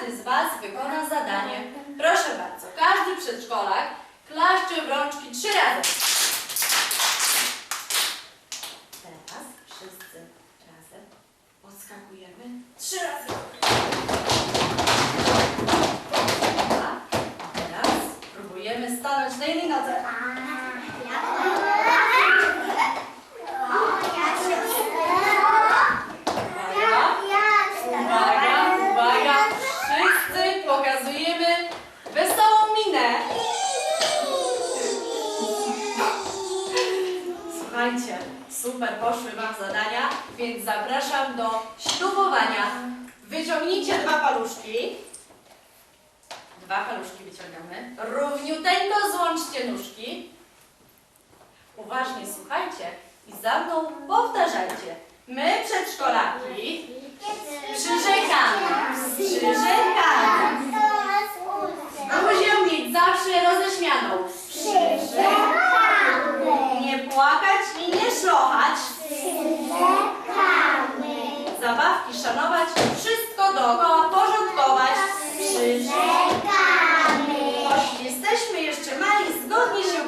każdy z Was wykona zadanie. Proszę bardzo, każdy przedszkolak klaszcze w rączki trzy razy. Teraz wszyscy razem podskakujemy trzy razy. A teraz próbujemy stanąć na jednej nodze. Poszły Wam zadania, więc zapraszam do ślubowania. Wyciągnijcie dwa paluszki. Dwa paluszki wyciągamy. Równiuteńko złączcie nóżki. Uważnie słuchajcie i za mną powtarzajcie. My przedszkolaki przyrzekamy.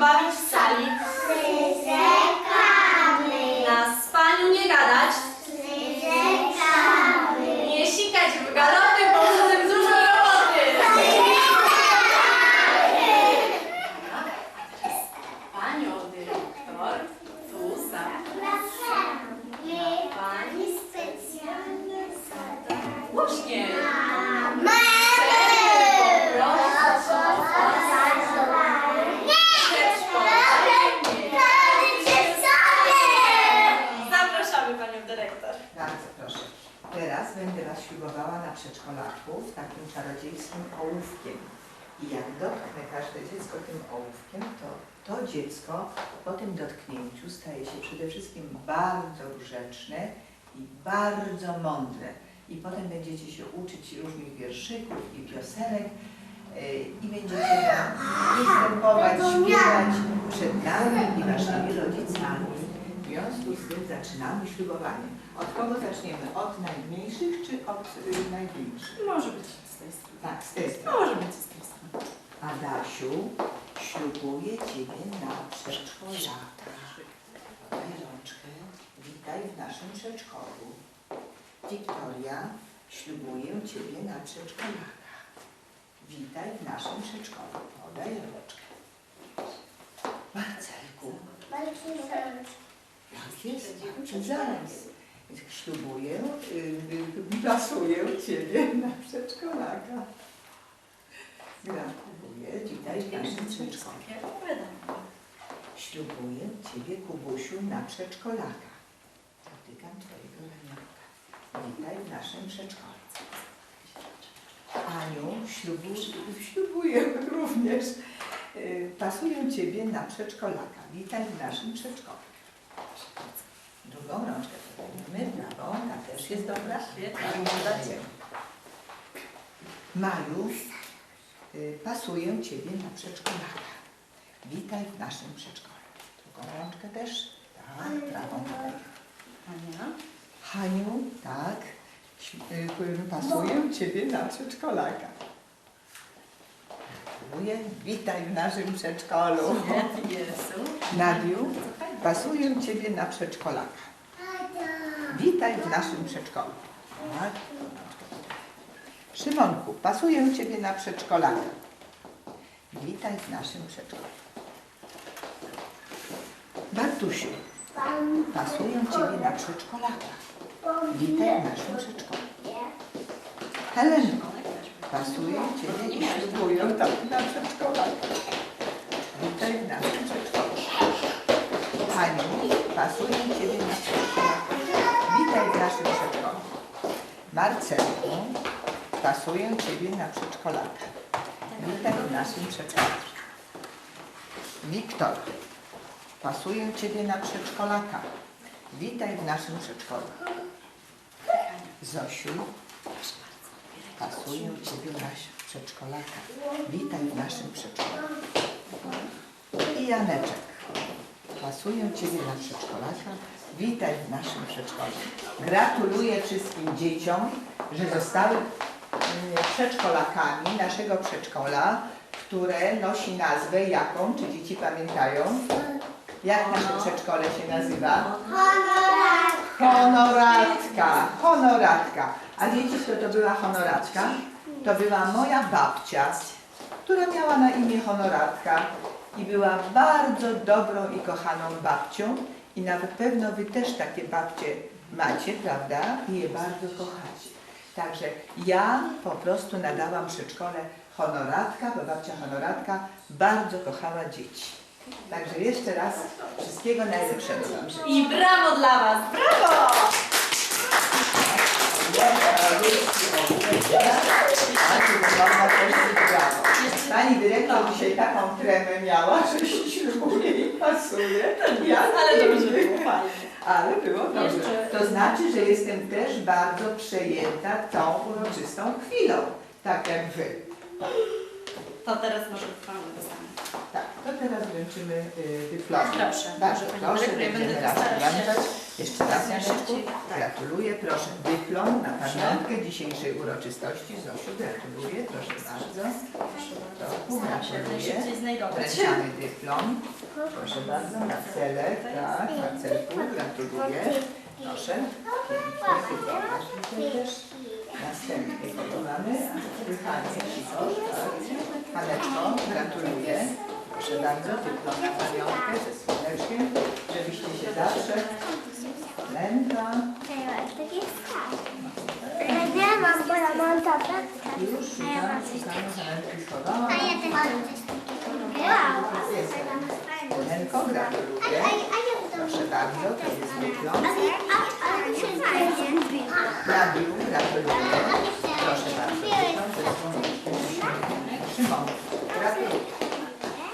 Zgodnie się będę Was ślubowała na przedszkolaków takim czarodziejskim ołówkiem. I jak dotknę każde dziecko tym ołówkiem, to to dziecko po tym dotknięciu staje się przede wszystkim bardzo grzeczne i bardzo mądre. I potem będziecie się uczyć różnych wierszyków i piosenek yy, i będziecie nam występować, śpiewać przed nami i Waszymi rodzicami. W związku z tym zaczynamy ślubowanie. Od kogo zaczniemy? Od najmniejszych czy od y, największych? Może być z tej strony. Tak, z tej strony. Może być z tej strony. Adasiu, ślubuję Ciebie na przedszkolaka. Podaj rączkę. Witaj w naszym przedszkolu. Wiktoria, ślubuję Ciebie na przedszkolaka. Witaj w naszym przedszkolu. Podaj rączkę. Marcelku, tak jest, zaraz. Ślubuję, y, y, plasuję Ciebie na przedszkolaka. Gratuluję, witaj w naszym przedszkolu. Ślubuję Ciebie, Kubusiu, na przedszkolaka. Dotykam Twojego ramionka. Witaj w naszym przedszkolu. Aniu, ślubuję, ślubuję również. y, Pasuję Ciebie na przedszkolaka. Witaj w naszym przedszkolu. Drugą rączkę podajemy, prawą, ta też jest dobra. Maju, y, pasuję Ciebie na przedszkolaka. Witaj w naszym przedszkolu. Drugą rączkę też. Tak, prawą podaj. Ania? Haniu, tak. Y, Pasuję Ciebie na przedszkolaka. Gratuluję. Witaj w naszym przedszkolu. Jezu. Nadiu, pasuję Ciebie na przedszkolaka. Witaj w naszym przedszkolu. Tak. Szymonku, pasuję Ciebie na przedszkolaka. Witaj w naszym przedszkolu. Bartusiu, pasuję Ciebie na przedszkolaka. Witaj w naszym przedszkolu. Helenko, pasuję Ciebie i ślubuję na przedszkolaka. Witaj w naszym przedszkolu. Haniu, pasuję Ciebie na przedszkolaka. Witaj w naszym przedszkolu. Marcelku, pasuję Ciebie na przedszkolaka. Witaj w naszym przedszkolu. Wiktor, pasuję Ciebie na przedszkolaka. Witaj w naszym przedszkolu. Zosiu, pasuję Ciebie na przedszkolaka. Witaj w naszym przedszkolu. I Janeczek, zapasuję Ciebie na przedszkolaka. Witaj w naszym przedszkolu. Gratuluję wszystkim dzieciom, że zostały mm, przedszkolakami naszego przedszkola, które nosi nazwę jaką? Czy dzieci pamiętają? Jak nasze przedszkole się nazywa? Honoratka, honoratka. A wiecie, kto to była honoratka? To była moja babcia, która miała na imię honoratka i była bardzo dobrą i kochaną babcią i na pewno wy też takie babcie macie, prawda? I je bardzo kochacie. Także ja po prostu nadałam przedszkole honoratka, bo babcia honoratka bardzo kochała dzieci. Także jeszcze raz wszystkiego najlepszego Wam życzę. I brawo dla Was, brawo! Pani dyrektor dzisiaj taką tremę miała, że się ślubuje i pasuje. Ja Ale dobrze było, fajnie. Ale było dobrze. To znaczy, że jestem też bardzo przejęta tą uroczystą chwilą, tak jak wy. To teraz może Panu dostanę. Tak, to teraz wręczymy dyplom. Proszę. Bardzo pani proszę, ja będziemy będę raz starać się. wręczać. Jeszcze raz, Janeczku. najszybciej. Tak. Gratuluję, proszę. Dyplom na pamiątkę dzisiejszej uroczystości. Zosiu, gratuluję, proszę bardzo. Roku, Staram się jak gratuluję. najszybciej znajdować. Wręczamy dyplom. Proszę bardzo, Marcelek, tak, Marcelku, gratuluję. Proszę. Pięknie, też. Następnie kogo mamy? Cicho, tak. Haneczko, gratuluję. Proszę bardzo, na pamiątkę ze słoneczkiem, żebyście się zawsze mam, bo ja mam to już szukamy, szukamy, Haneczki schowała. A ja też mam coś takiego. Wow. Gratuluję. Proszę bardzo, to jest dyplom. Radiu, gratuluję. Proszę bardzo, dyplom ze słoneczkiem. Szymon, gratuluję.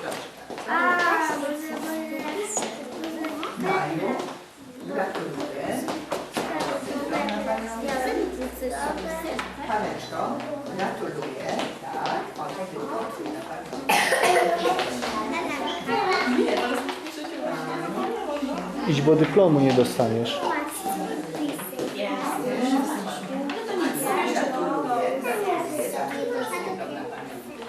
Proszę bardzo. Maju, gratuluję. Dyplom na pamiątkę. Paneczko, gratuluję. Tak, oto dyplom twój na. Idź, bo dyplomu nie dostaniesz. Gratuluję, gratuluję. Tak, dyplom na pamiątkę.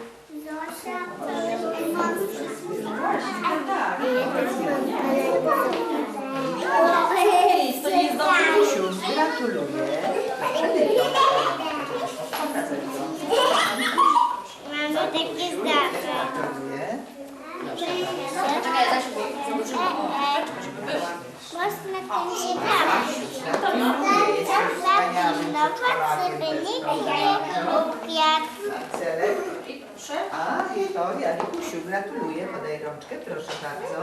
Hej, to nie jest dobry Krzysiu, gratuluję. Mamy takie. Gratuluję. Czekaj, ja zaś zobaczymy. O, żeby była. Można kręcić dalej. Gratuluję. Jesteś wspaniałym przedszkolakiem. Marcelek. I proszę. A, Wiktoria, Wikusiu, gratuluję. Podaj rączkę, proszę bardzo.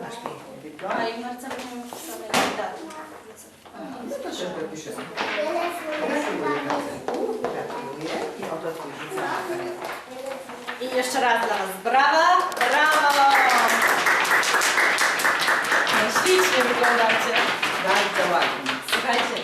Masz piękny dyplom. A i Marcela. No Gratuluję. Gratuluję. I oto twój dyplom. I jeszcze raz dla Was brawa, brawo! No ślicznie wyglądacie. Bardzo ładnie. Słuchajcie,